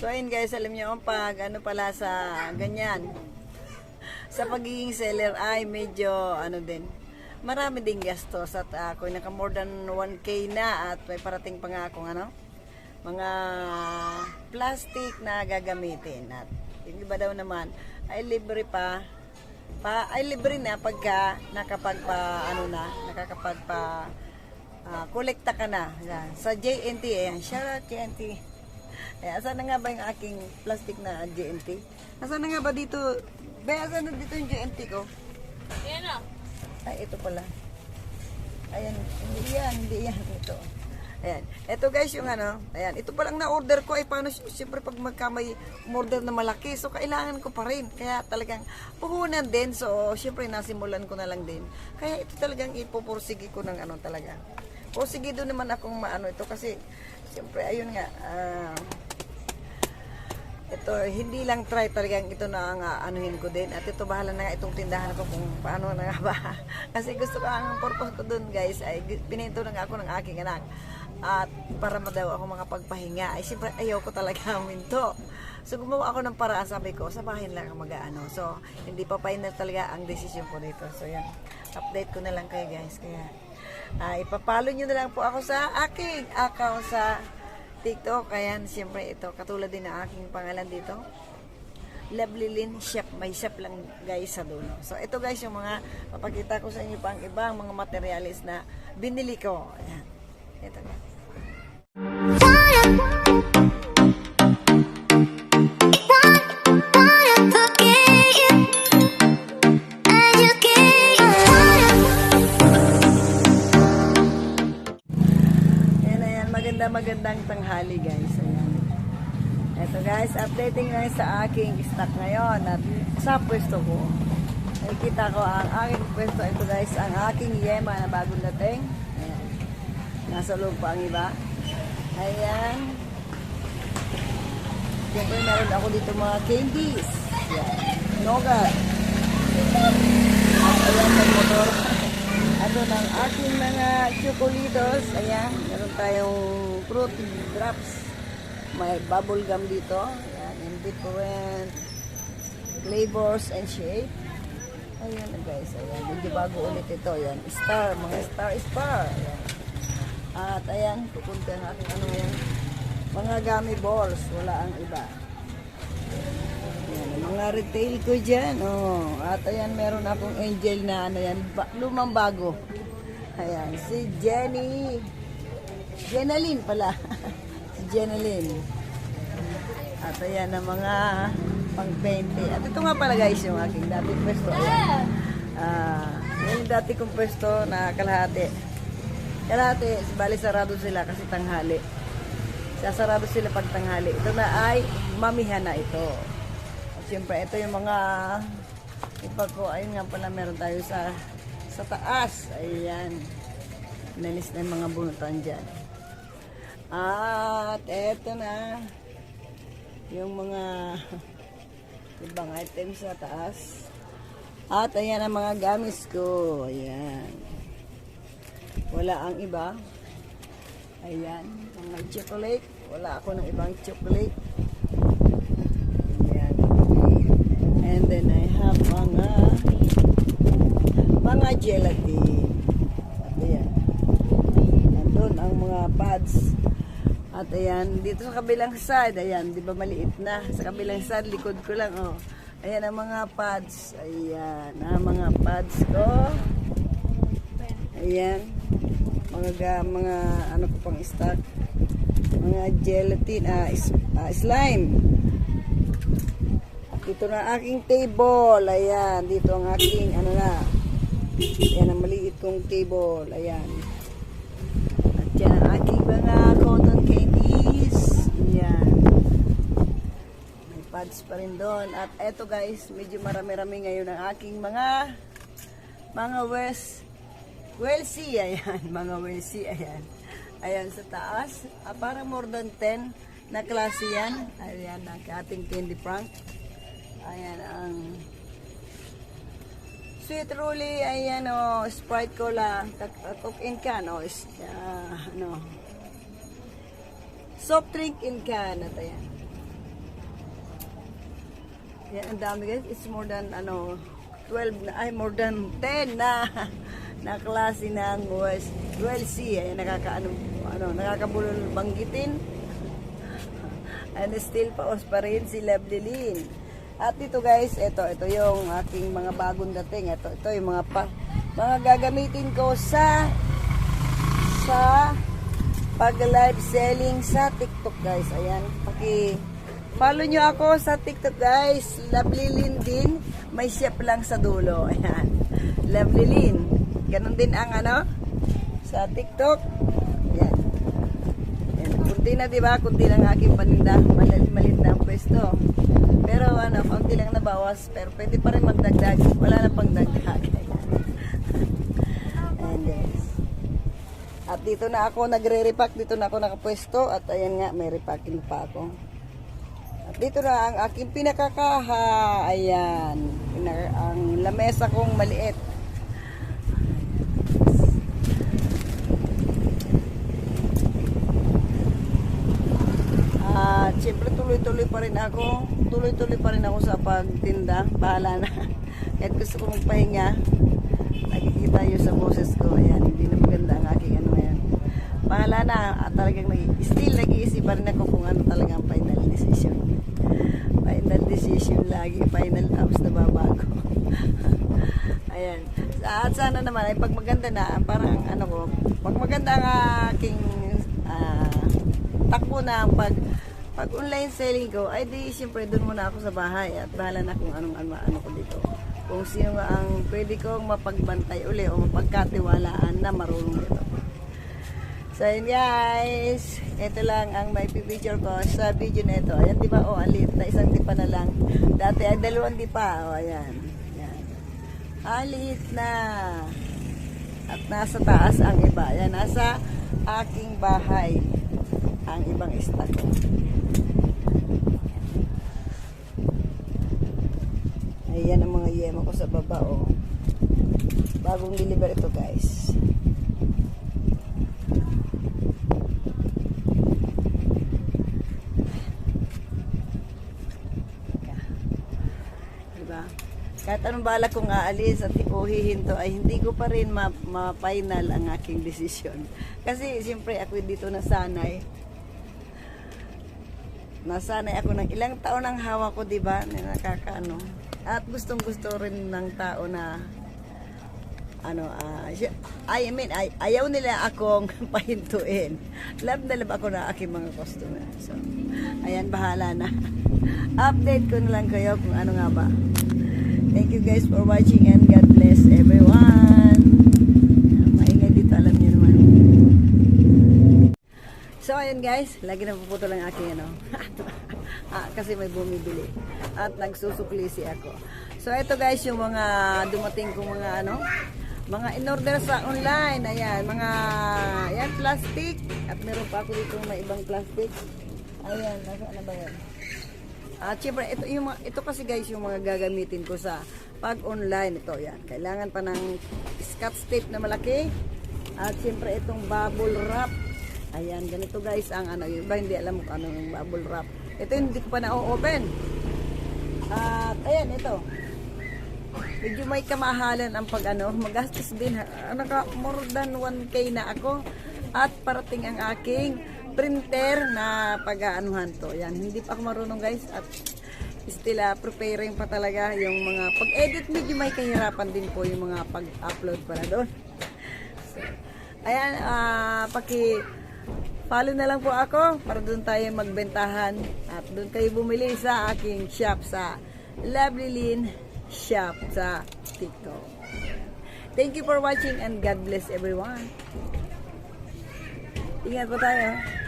So ayun guys, alam niyo pag ano pala sa ganyan, sa pagiging seller ay medyo ano din, marami ding gastos at ako naka more than 1k na at may parating pa nga akong ano, mga plastic na gagamitin at yung iba daw naman ay libre pa pa ay libre na pagka nakapagpa ano na nakakapagpa ah, kolekta ka na yan. sa JNT ayan shout out JNT eh, asan na nga ba yung aking plastic na JNT? Asan na nga ba dito? Be, asan na dito yung JNT ko? Ayan o. Ay, ito pala. Ayan, hindi yan, hindi yan. Ito. Ayan. Ito guys, yung ano, ayan. Ito pa lang na-order ko. Ay, paano, sy- siyempre pag magka may order na malaki, so kailangan ko pa rin. Kaya talagang puhunan din. So, siyempre nasimulan ko na lang din. Kaya ito talagang ipupursige ko ng ano talaga. Pursige doon naman akong maano ito kasi, siyempre, ayun nga, ah, ito, hindi lang try talagang ito na ang ah, anuhin ko din. At ito, bahala na nga itong tindahan ko kung paano na nga ba. Kasi gusto ko, ang purpose ko dun guys, ay pininto na nga ako ng aking anak. At para madaw ako makapagpahinga, ay siyempre ayaw ko talaga minto. So gumawa ako ng paraan, sabi ko, sa bahay lang mag-ano. So, hindi pa final talaga ang decision ko dito. So, yan. Update ko na lang kayo guys. Kaya, ah, ipapalo nyo na lang po ako sa aking account sa TikTok. Ayan, siyempre ito, katulad din ng aking pangalan dito. Lovely Lin Shop. May shop lang guys sa dulo. So ito guys yung mga papakita ko sa inyo pang ibang mga materialis na binili ko. Ayan. Ito guys. Magandang tanghali guys. Ayan. Ito guys, updating na sa aking stock ngayon at sa pwesto ko. Nakikita ko ang aking pwesto. Ito guys, ang aking yema na bagong dating. Ayan. Nasa loob pa ang iba. Ayan. Siyempre meron ako dito mga candies. Ayan. Nougat. At ayan ang motor. Ito ng aking mga chocolitos. Ayan. Meron tayong fruit drops. May bubble gum dito. Ayan. In different flavors and shape. Ayan guys. Ayan. Medyo bago ulit ito. Ayan. Star. Mga star star. Ayan. At ayan. Pupunta ang aking ano yan. Mga gummy balls. Wala ang iba. Mga retail ko dyan. Oh. At ayan, meron akong angel na ano yan, ba- lumang bago. Ayan, si Jenny. Jenaline pala. si Jenaline. At ayan ang mga pang 20. At ito nga pala guys yung aking dating pwesto. Ayan. Ah, yung dati kong pwesto na kalahati. Kalahati, bali sarado sila kasi tanghali. Sasarado sila pag tanghali. Ito na ay mamihan na ito. Siyempre, ito yung mga iba. Ayun nga pala, meron tayo sa sa taas. Ayan. Nalis na yung mga bunutan dyan. At eto na yung mga ibang items sa taas. At ayan ang mga gamis ko. Ayan. Wala ang iba. Ayan, mga chocolate. Wala ako ng ibang chocolate. Ayan. And then I have mga mga gelatin. Ayan. Nandun ang mga pads. At ayan, dito sa kabilang side, ayan, di ba maliit na? Sa kabilang side, likod ko lang, oh. Ayan ang mga pads. Ayan, ang mga pads ko. Ayan. Mga ga, mga ano ko pang stock. Mga gelatin, ah, is, ah, slime. Dito na aking table. Ayan, dito ang aking ano na. Ayan ang maliit kong table. Ayan. At yan ang aking mga cotton candies. Ayan. May pads pa rin doon. At eto guys, medyo marami-rami ngayon ang aking mga mga west Welsi, ayan. Mga Welsi, ayan. Ayan sa taas. Ah, parang more than 10 na klase yan. Ayan ang ating candy prank. Ayan ang sweet rolly. Ayan o, Sprite Cola. Coke in can o. is- ah, ano. Soft drink in can. At ayan. Yan, ang dami guys. It's more than, ano, 12 na, ay, more than 10 na, na klase ng West, ULC. Ay, nakaka, ano, ano, nakakabulol banggitin. And still paos pa rin si Lebdelin. At ito guys, ito, ito yung aking mga bagong dating. Ito, ito yung mga pa, mga gagamitin ko sa sa pag live selling sa TikTok guys. Ayan, paki follow nyo ako sa TikTok guys. Lovely Lin din. May shop lang sa dulo. Ayan. Lovely Lin. Ganon din ang ano sa TikTok. Ayan. Ayan. Kunti na diba? Kunti lang aking paninda. Malit, malit na ang pwesto. Kunti lang nabawas. Pero pwede pa rin magdagdag. Wala na pang dagdag. Ayan guys. At dito na ako nagre-repack, dito na ako nakapwesto at ayan nga, may repacking pa ako. At dito na ang aking pinakakaha. Ayan, Pina- ang lamesa kong maliit. At syempre tuloy-tuloy pa rin ako. Tuloy-tuloy pa rin ako sa pagtinda. Bahala na. Kahit gusto ko magpahinga. Nakikita nyo sa boses ko. Ayan, hindi na maganda ang aking ano ngayon. Bahala na. At talagang nag- still nag-iisip pa rin ako kung ano talaga ang final decision. Final decision lagi. Final tapos na babago. Ayan. At sana naman ay pag maganda na, parang ano ko, pag maganda ang aking ah, takbo na pag pag online selling ko, ay di siyempre doon muna ako sa bahay at bahala na kung anong ano, ano ko dito. Kung sino ang pwede kong mapagbantay uli o mapagkatiwalaan na marunong ito. So yun guys, ito lang ang may picture ko sa video na ito. Ayan di ba? Oh, alit na isang tipa na lang. Dati ay dalawang tipa. Oh, ayan. Ayan. Alit na. At nasa taas ang iba. Ayan, nasa aking bahay ang ibang stock Ayan ang mga yema ko sa baba, oh. Bagong deliver ito, guys. Diba? Kahit anong bala kong aalis at uhihin to, ay hindi ko pa rin ma- ma-final ang aking desisyon. Kasi siyempre ako dito nasanay. Nasanay ako ng ilang taon ang hawa ko, di ba? Na nakakaano. At gustong gusto rin ng tao na ano, siya- I mean, ay, ayaw nila akong pahintuin. Love na love ako na aking mga customer. So, ayan, bahala na. Update ko na lang kayo kung ano nga ba. Thank you guys for watching and God bless everyone. Maingay dito, alam niyo naman. So, ayun guys, lagi na puputo lang aking ano. ah, kasi may bumibili. At nagsusuklisi ako. So, ito guys, yung mga dumating kong mga ano, mga in-order sa online. Ayan, mga, ayan, plastic. At meron pa ako dito may ibang plastic. Ayan, nasa ano ba yan? At syempre, ito, yung ito kasi guys yung mga gagamitin ko sa pag-online. Ito, yan. Kailangan pa ng scotch tape na malaki. At syempre, itong bubble wrap. Ayan, ganito guys ang ano. Yung iba hindi alam mo ano yung bubble wrap. Ito hindi ko pa na-open. At ayan, ito. Medyo may kamahalan ang pag ano, magastos din. ha- Naka more than 1k na ako. At parating ang aking printer na pag-aanuhan to. Yan, hindi pa ako marunong guys. At still ah, preparing pa talaga yung mga pag-edit medyo may kahirapan din po yung mga pag-upload para doon. So, ayan, ah, paki follow na lang po ako para doon tayo magbentahan at doon kayo bumili sa aking shop sa Lovely Lin Shop sa TikTok. Thank you for watching and God bless everyone. Ingat po tayo.